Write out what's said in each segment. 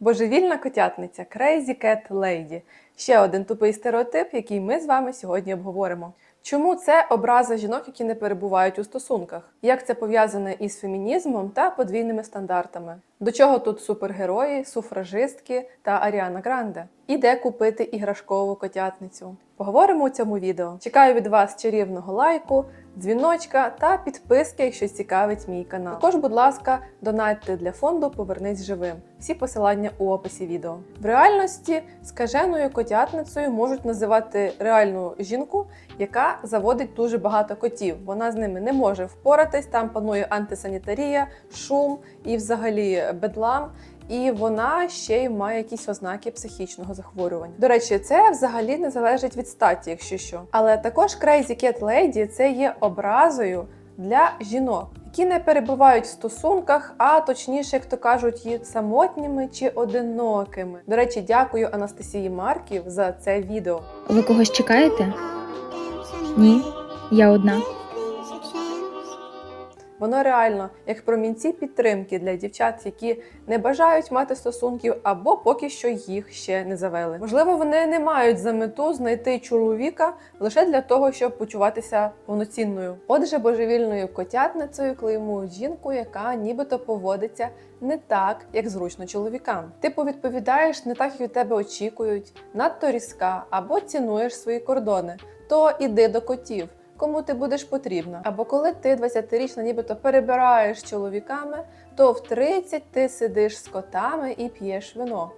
Божевільна котятниця Crazy Cat Lady. Ще один тупий стереотип, який ми з вами сьогодні обговоримо. Чому це образа жінок, які не перебувають у стосунках? Як це пов'язане із фемінізмом та подвійними стандартами? До чого тут супергерої, суфражистки та Аріана Гранде? І де купити іграшкову котятницю? Поговоримо у цьому відео. Чекаю від вас чарівного лайку, дзвіночка та підписки, якщо цікавить мій канал. Також, будь ласка, донатьте для фонду Повернись живим. Всі посилання у описі відео. В реальності скаженою котятницею можуть називати реальну жінку, яка заводить дуже багато котів. Вона з ними не може впоратись. Там панує антисанітарія, шум і взагалі бедлам. І вона ще й має якісь ознаки психічного захворювання. До речі, це взагалі не залежить від статі, якщо що. Але також Crazy Cat Lady це є образою для жінок, які не перебувають в стосунках, а точніше, як то кажуть, є самотніми чи одинокими. До речі, дякую Анастасії Марків за це відео. Ви когось чекаєте? Ні, я одна. Воно реально як промінці підтримки для дівчат, які не бажають мати стосунків або поки що їх ще не завели. Можливо, вони не мають за мету знайти чоловіка лише для того, щоб почуватися повноцінною. Отже, божевільною котятницею клеймують жінку, яка нібито поводиться не так, як зручно чоловікам. Типу відповідаєш не так, як від тебе очікують, надто різка або цінуєш свої кордони. То іди до котів кому ти будеш потрібна. Або коли ти 20-річна, нібито перебираєш чоловіками, то в 30 ти сидиш з котами і п'єш вино.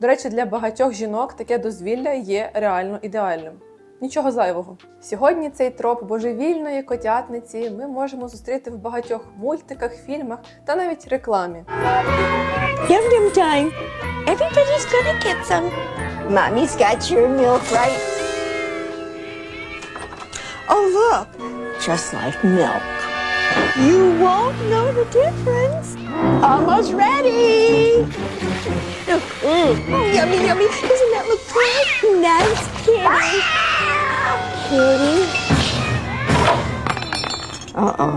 До речі, для багатьох жінок таке дозвілля є реально ідеальним. Нічого зайвого. Сьогодні цей троп божевільної котятниці ми можемо зустріти в багатьох мультиках, фільмах та навіть рекламі. Yum time. Everybody's gonna get some. Mommy's got your milk right. Oh, look, just like milk. You won't know the difference. Almost ready. Mm, yummy, yummy. Doesn't that look good? Nice kitty. Kitty. Uh-oh.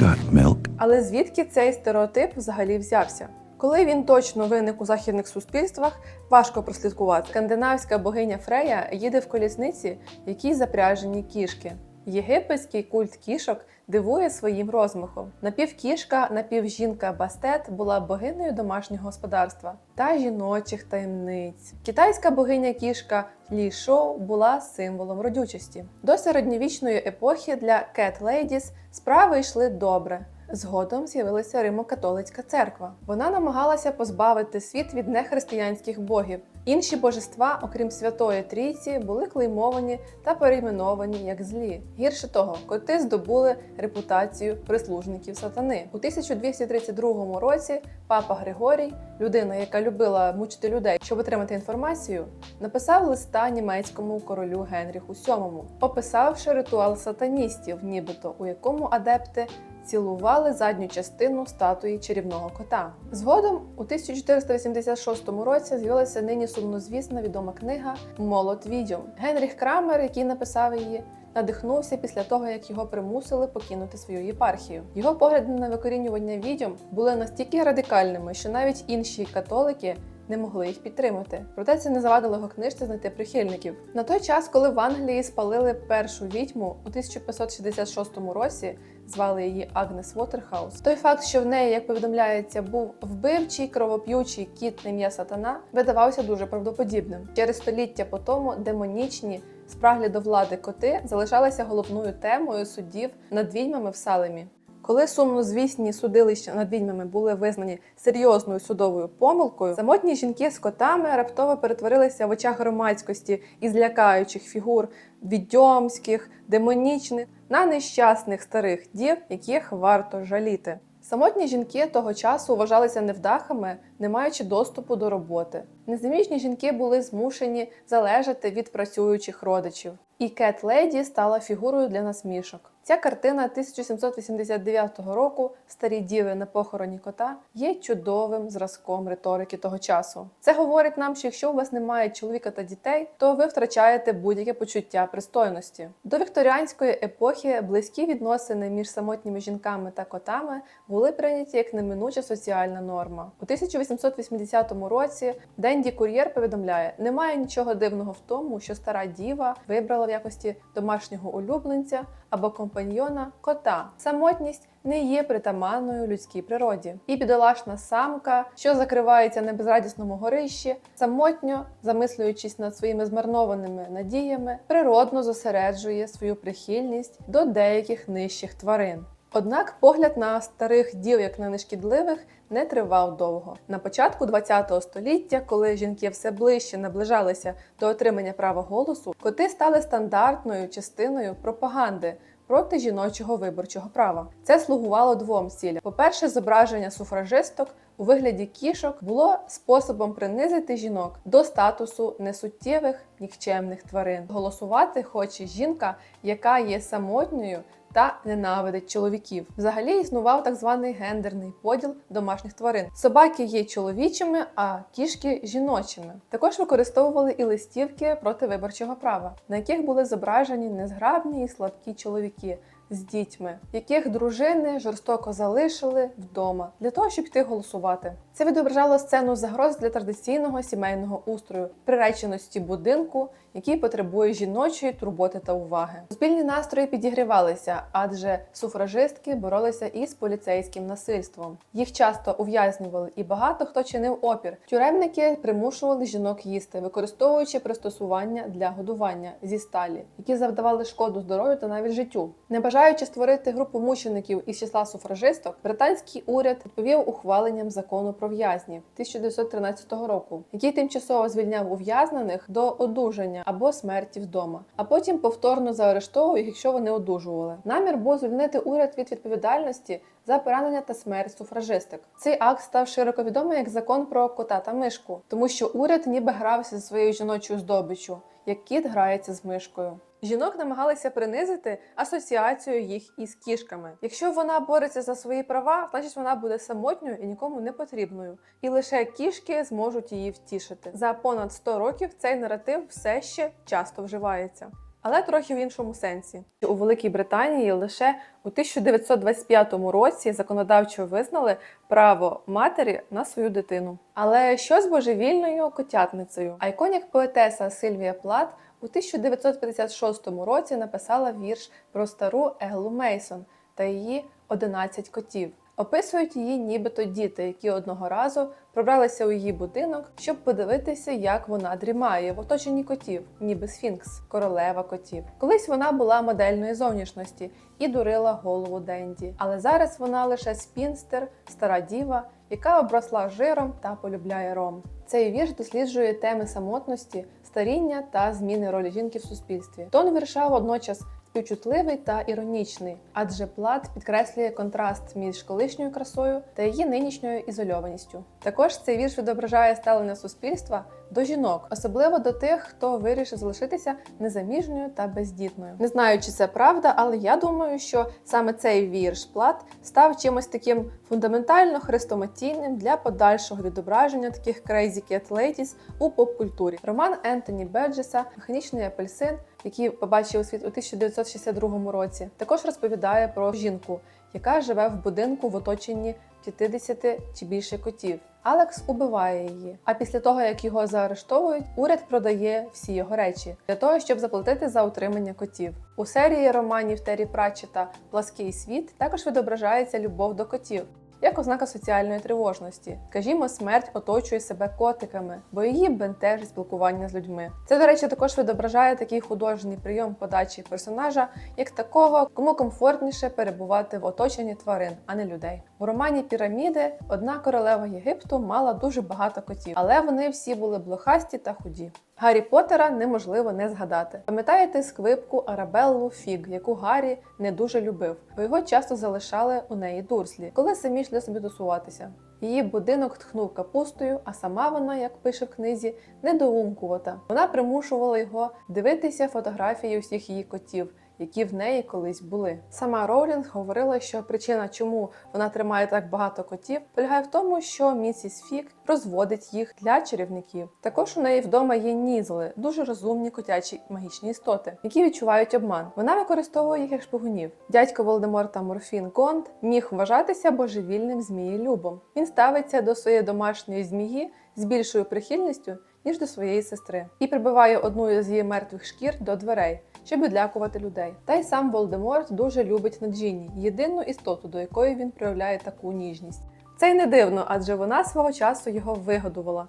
Got milk? Але звідки цей стереотип взагалі взявся? Коли він точно виник у західних суспільствах, важко прослідкувати. Скандинавська богиня Фрея їде в колісниці, в якій запряжені кішки. Єгипетський культ кішок дивує своїм розмахом. Напівкішка, напівжінка Бастет була богинею домашнього господарства та жіночих таємниць. Китайська богиня кішка Лі Шоу була символом родючості. До середньовічної епохи для Cat Ladies справи йшли добре. Згодом з'явилася Римо-католицька церква. Вона намагалася позбавити світ від нехристиянських богів. Інші божества, окрім Святої Трійці, були клеймовані та перейменовані як злі. Гірше того, коти здобули репутацію прислужників сатани. У 1232 році папа Григорій, людина, яка любила мучити людей, щоб отримати інформацію, написав листа німецькому королю Генріху VII, описавши ритуал сатаністів, нібито у якому адепти цілували задню частину статуї чарівного кота. Згодом у 1486 році з'явилася нині сумнозвісна відома книга Молот відьом. Генріх Крамер, який написав її, надихнувся після того, як його примусили покинути свою єпархію. Його погляди на викорінювання відьом були настільки радикальними, що навіть інші католики. Не могли їх підтримати, проте це не завадило його книжці знайти прихильників. На той час, коли в Англії спалили першу відьму у 1566 році, звали її Агнес Уотерхаус. Той факт, що в неї, як повідомляється, був вбивчий кровоп'ючий кіт на ім'я сатана, видавався дуже правдоподібним. Через століття по тому демонічні спраглі до влади коти залишалися головною темою судів над відьмами в Салемі. Коли сумнозвісні судилища над відьмами були визнані серйозною судовою помилкою, самотні жінки з котами раптово перетворилися в очах громадськості із лякаючих фігур відьомських, демонічних на нещасних старих дів, яких варто жаліти. Самотні жінки того часу вважалися невдахами, не маючи доступу до роботи. Незаміжні жінки були змушені залежати від працюючих родичів. І Кет Леді стала фігурою для насмішок. Ця картина 1789 року Старі діви на похороні кота є чудовим зразком риторики того часу. Це говорить нам, що якщо у вас немає чоловіка та дітей, то ви втрачаєте будь-яке почуття пристойності. До вікторіанської епохи близькі відносини між самотніми жінками та котами були прийняті як неминуча соціальна норма. У 1880 році Денді Кур'єр повідомляє: немає нічого дивного в тому, що стара діва вибрала в якості домашнього улюбленця або компаньйона кота. Самотність не є притаманною людській природі. І бідолашна самка, що закривається на безрадісному горищі, самотньо замислюючись над своїми змарнованими надіями, природно зосереджує свою прихильність до деяких нижчих тварин. Однак погляд на старих дів як на нешкідливих не тривав довго. На початку ХХ століття, коли жінки все ближче наближалися до отримання права голосу, коти стали стандартною частиною пропаганди. Проти жіночого виборчого права це слугувало двом цілям. По-перше, зображення суфражисток у вигляді кішок було способом принизити жінок до статусу несуттєвих нікчемних тварин. Голосувати хоче жінка, яка є самотньою та ненавидить чоловіків. Взагалі існував так званий гендерний поділ домашніх тварин. Собаки є чоловічими, а кішки жіночими. Також використовували і листівки проти виборчого права, на яких були зображені незграбні і слабкі чоловіки. З дітьми, яких дружини жорстоко залишили вдома для того, щоб йти голосувати. Це відображало сцену загроз для традиційного сімейного устрою, приреченості будинку, який потребує жіночої турботи та уваги. Суспільні настрої підігрівалися, адже суфражистки боролися із поліцейським насильством. Їх часто ув'язнювали, і багато хто чинив опір. Тюремники примушували жінок їсти, використовуючи пристосування для годування зі сталі, які завдавали шкоду здоров'ю та навіть життю. Не бажаючи створити групу мучеників із числа суфражисток, британський уряд відповів ухваленням закону про в'язнів 1913 року, який тимчасово звільняв ув'язнених до одужання або смерті вдома, а потім повторно заарештовував їх, якщо вони одужували. Намір був звільнити уряд від відповідальності за поранення та смерть суфражисток. Цей акт став широко відомий як закон про кота та мишку, тому що уряд ніби грався зі своєю жіночою здобиччю, як кіт грається з мишкою. Жінок намагалися принизити асоціацію їх із кішками. Якщо вона бореться за свої права, значить вона буде самотньою і нікому не потрібною. І лише кішки зможуть її втішити. За понад 100 років цей наратив все ще часто вживається. Але трохи в іншому сенсі. У Великій Британії лише у 1925 році законодавчо визнали право матері на свою дитину. Але що з божевільною котятницею? Айконік поетеса Сильвія Плат у 1956 році написала вірш про стару Еллу Мейсон та її 11 котів. Описують її нібито діти, які одного разу пробралися у її будинок, щоб подивитися, як вона дрімає в оточенні котів, ніби сфінкс, королева котів. Колись вона була модельної зовнішності і дурила голову Денді. Але зараз вона лише спінстер, стара діва, яка обросла жиром та полюбляє ром. Цей вірш досліджує теми самотності, старіння та зміни ролі жінки в суспільстві. Тон вірша водночас співчутливий та іронічний, адже плат підкреслює контраст між колишньою красою та її нинішньою ізольованістю. Також цей вірш відображає ставлення суспільства до жінок, особливо до тих, хто вирішив залишитися незаміжньою та бездітною. Не знаю, чи це правда, але я думаю, що саме цей вірш плат став чимось таким фундаментально хрестоматійним для подальшого відображення таких crazy cat ladies у поп-культурі. Роман Ентоні Беджеса Механічний апельсин, який побачив світ у 1962 році, також розповідає про жінку, яка живе в будинку в оточенні 50 чи більше котів. Алекс убиває її. А після того, як його заарештовують, уряд продає всі його речі для того, щоб заплатити за утримання котів. У серії романів Террі Пратчета Плаский світ також відображається любов до котів. Як ознака соціальної тривожності, скажімо, смерть оточує себе котиками, бо її бентежить спілкування з людьми. Це, до речі, також відображає такий художній прийом подачі персонажа, як такого, кому комфортніше перебувати в оточенні тварин, а не людей. У романі Піраміди одна королева Єгипту мала дуже багато котів, але вони всі були блохасті та худі. Гаррі Поттера неможливо не згадати. Пам'ятаєте сквипку Арабеллу Фіг, яку Гаррі не дуже любив, бо його часто залишали у неї дурслі, коли самі йшли собі тусуватися. Її будинок тхнув капустою, а сама вона, як пише в книзі, недоумкувата. Вона примушувала його дивитися фотографії усіх її котів, які в неї колись були. Сама Роулінг говорила, що причина, чому вона тримає так багато котів, полягає в тому, що місіс Фік розводить їх для чарівників. Також у неї вдома є нізли, дуже розумні котячі магічні істоти, які відчувають обман. Вона використовує їх як шпигунів. Дядько Волдеморта Морфін Гонд міг вважатися божевільним змієлюбом. Він ставиться до своєї домашньої змії з більшою прихильністю, ніж до своєї сестри, і прибиває одну із її мертвих шкір до дверей, щоб відлякувати людей. Та й сам Волдеморт дуже любить Наджіні, єдину істоту, до якої він проявляє таку ніжність. Це й не дивно, адже вона свого часу його вигодувала.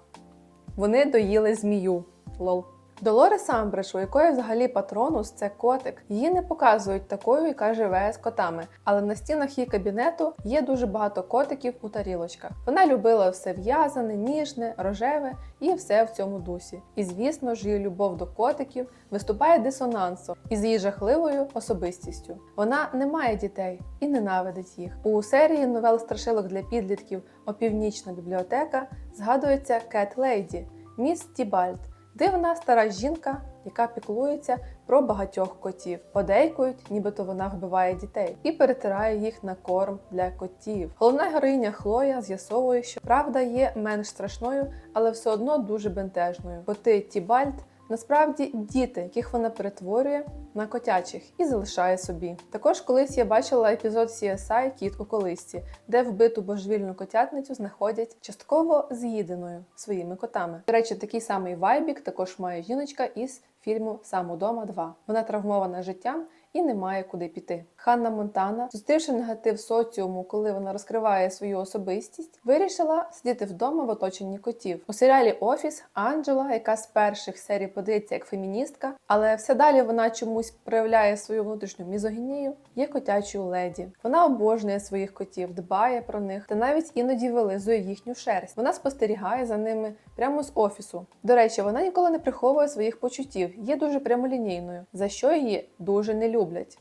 Вони доїли змію. Лол. Долорес Амбридж, у якої взагалі патронус це котик. Її не показують такою, яка живе з котами, але на стінах її кабінету є дуже багато котиків у тарілочках. Вона любила все в'язане, ніжне, рожеве і все в цьому дусі. І звісно ж, її любов до котиків виступає дисонансом із її жахливою особистістю. Вона не має дітей і ненавидить їх. У серії новел страшилок для підлітків Опівнічна бібліотека згадується Кет Лейді, міс Тібальд. Дивна стара жінка, яка піклується про багатьох котів, подейкують, нібито вона вбиває дітей і перетирає їх на корм для котів. Головна героїня Хлоя з'ясовує, що правда є менш страшною, але все одно дуже бентежною. Коти Тібальд насправді діти, яких вона перетворює на котячих і залишає собі. Також колись я бачила епізод CSI Кіт у колисці, де вбиту божевільну котятницю знаходять частково з'їденою своїми котами. До речі, такий самий вайбік також має жіночка із фільму Сам удома 2. Вона травмована життям і не має куди піти. Ханна Монтана, зустрівши негатив соціуму, коли вона розкриває свою особистість, вирішила сидіти вдома в оточенні котів. У серіалі Офіс Анджела, яка з перших серій подається як феміністка, але все далі вона чомусь проявляє свою внутрішню мізогінію, є котячою леді. Вона обожнює своїх котів, дбає про них та навіть іноді вилизує їхню шерсть. Вона спостерігає за ними прямо з офісу. До речі, вона ніколи не приховує своїх почуттів, є дуже прямолінійною, за що її дуже не люблять.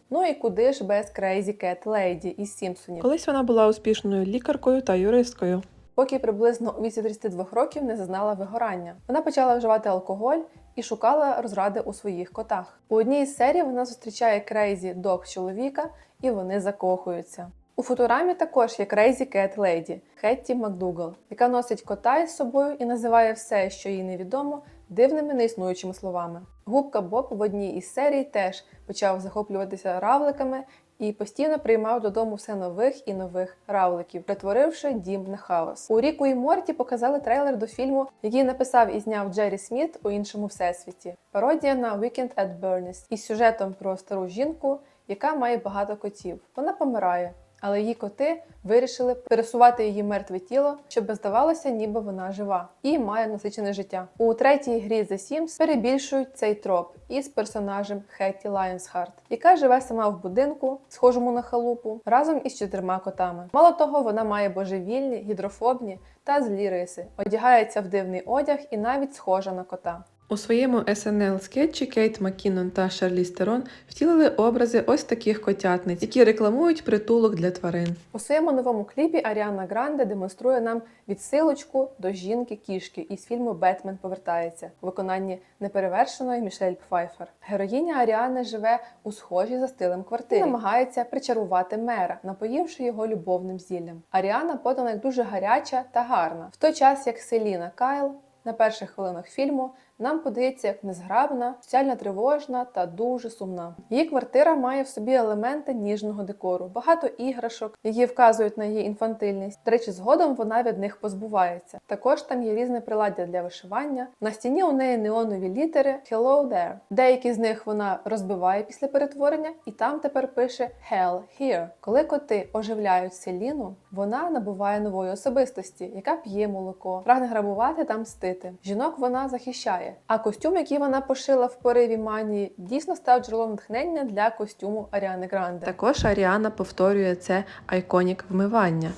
Ну і куди ж без Crazy Cat Lady із Сімпсонів. Колись вона була успішною лікаркою та юристкою. поки приблизно у віці 32 років не зазнала вигорання. Вона почала вживати алкоголь і шукала розради у своїх котах. У одній із серій вона зустрічає Крейзі дог чоловіка, і вони закохуються. У футурамі також є Crazy Cat Lady Хетті Макдугал, яка носить кота із собою і називає все, що їй невідомо, дивними неіснуючими словами. Губка Боб в одній із серій теж почав захоплюватися равликами і постійно приймав додому все нових і нових равликів, перетворивши дім на хаос. У Ріку і Морті показали трейлер до фільму, який написав і зняв Джері Сміт у іншому всесвіті. Пародія на Weekend at Bernie's із сюжетом про стару жінку, яка має багато котів. Вона помирає. Але її коти вирішили пересувати її мертве тіло, щоб здавалося, ніби вона жива і має насичене життя. У третій грі The Sims перебільшують цей троп із персонажем Хетті Лайонсхарт, яка живе сама в будинку, схожому на халупу, разом із чотирма котами. Мало того, вона має божевільні, гідрофобні та злі риси, одягається в дивний одяг і навіть схожа на кота. У своєму SNL скетчі Кейт Маккінон та Шарлі Стерон втілили образи ось таких котятниць, які рекламують притулок для тварин. У своєму новому кліпі Аріана Гранде демонструє нам відсилочку до жінки кішки із фільму Бетмен повертається у виконанні неперевершеної Мішель Пфайфер. Героїня Аріани живе у схожій за стилем квартирі і намагається причарувати мера, напоївши його любовним зіллям. Аріана подана як дуже гаряча та гарна, в той час як Селіна Кайл на перших хвилинах фільму нам подається як незграбна, соціально тривожна та дуже сумна. Її квартира має в собі елементи ніжного декору, багато іграшок, які вказують на її інфантильність. До речі, згодом вона від них позбувається. Також там є різне приладдя для вишивання. На стіні у неї неонові літери Hello there. Деякі з них вона розбиває після перетворення, і там тепер пише Hell here. Коли коти оживляють селіну, вона набуває нової особистості, яка п'є молоко, прагне грабувати та мстити. Жінок вона захищає. А костюм, який вона пошила в пориві манії, дійсно став джерелом натхнення для костюму Аріани Гранде. Також Аріана повторює це айконік вмивання.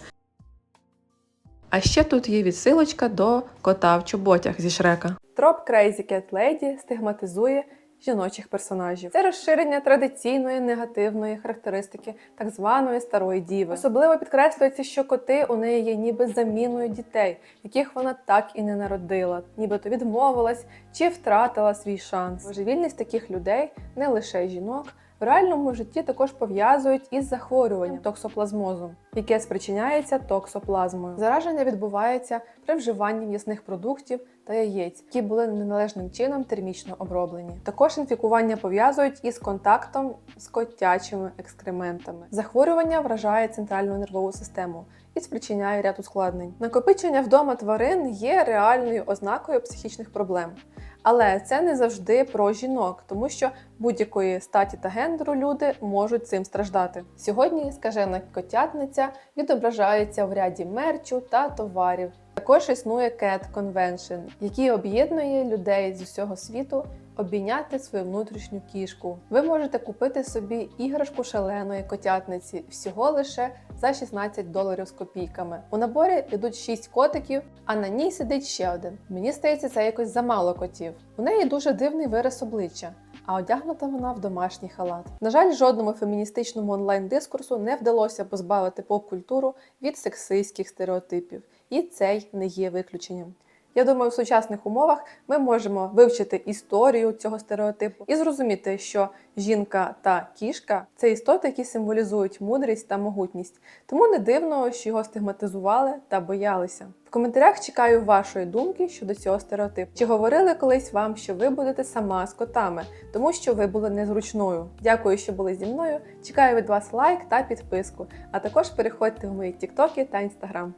А ще тут є відсилочка до кота в чоботях зі Шрека. Троп Crazy Cat Lady стигматизує жіночих персонажів. Це розширення традиційної негативної характеристики так званої старої діви. Особливо підкреслюється, що коти у неї є ніби заміною дітей, яких вона так і не народила, нібито відмовилась чи втратила свій шанс. Божевільність таких людей не лише жінок. В реальному житті також пов'язують із захворюванням токсоплазмозом, яке спричиняється токсоплазмою. Зараження відбувається при вживанні м'ясних продуктів та яєць, які були неналежним чином термічно оброблені. Також інфікування пов'язують із контактом з котячими екскрементами. Захворювання вражає центральну нервову систему і спричиняє ряд ускладнень. Накопичення вдома тварин є реальною ознакою психічних проблем. Але це не завжди про жінок, тому що будь-якої статі та гендеру люди можуть цим страждати. Сьогодні скажена котятниця відображається в ряді мерчу та товарів. Також існує Cat Convention, який об'єднує людей з усього світу обійняти свою внутрішню кішку. Ви можете купити собі іграшку шаленої котятниці всього лише за 16 доларів з копійками. У наборі йдуть 6 котиків, а на ній сидить ще один. Мені здається, це якось замало котів. У неї дуже дивний вираз обличчя. А одягнута вона в домашній халат. На жаль, жодному феміністичному онлайн-дискурсу не вдалося позбавити поп-культуру від сексистських стереотипів, і цей не є виключенням. Я думаю, в сучасних умовах ми можемо вивчити історію цього стереотипу і зрозуміти, що жінка та кішка це істоти, які символізують мудрість та могутність. Тому не дивно, що його стигматизували та боялися. В коментарях чекаю вашої думки щодо цього стереотипу. Чи говорили колись вам, що ви будете сама з котами, тому що ви були незручною? Дякую, що були зі мною. Чекаю від вас лайк та підписку, а також переходьте в мої тіктоки та інстаграм.